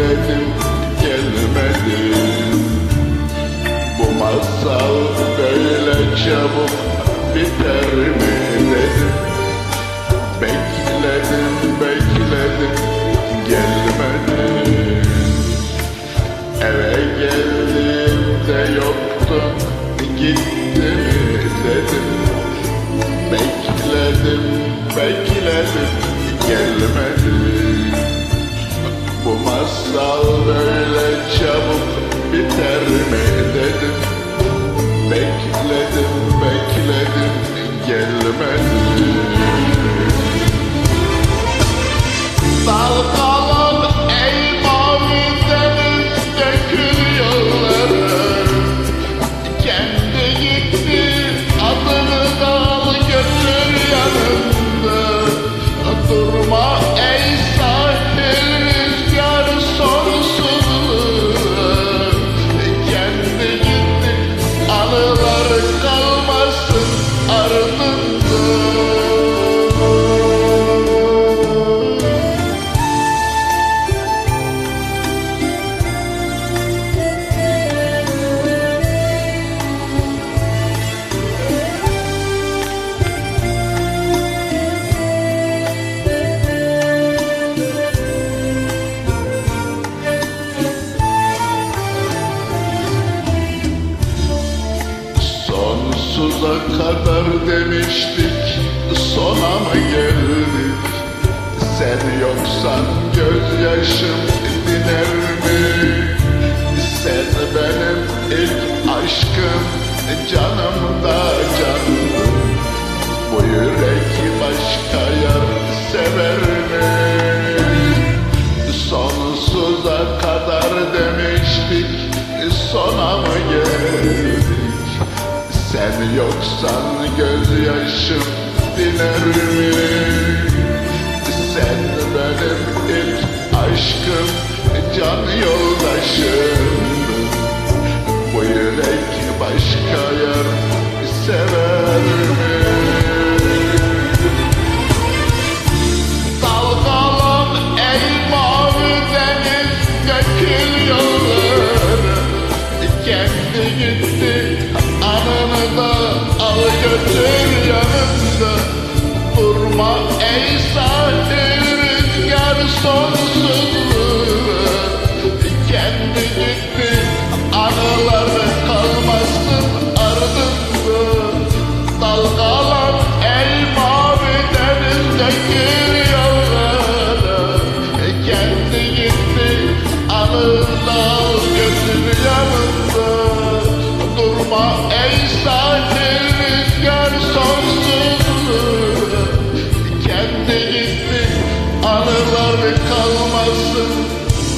bekledim gelmedin Bu masal böyle çabuk biter mi dedim. Bekledim bekledim gelmedin Eve geldiğimde yoktun gitti mi dedim. Bekledim bekledim gelmedin Bu masal böyle çabuk biter mi dedim. Bekledim bekledim gelmedin Dalgalan kadar demiştik Sona mı geldik? Sen yoksan gözyaşım diner mi? Sen benim ilk aşkım Canım yoksan gözyaşım diner mi? Sen benim ilk aşkım Can yoldaşım. Bu yürek başka yer sever mi? Dalgalan ey deniz dökül yollara Kendi gitti al götür yanında Durma. Ey sahil rüzgar sonsuzluğa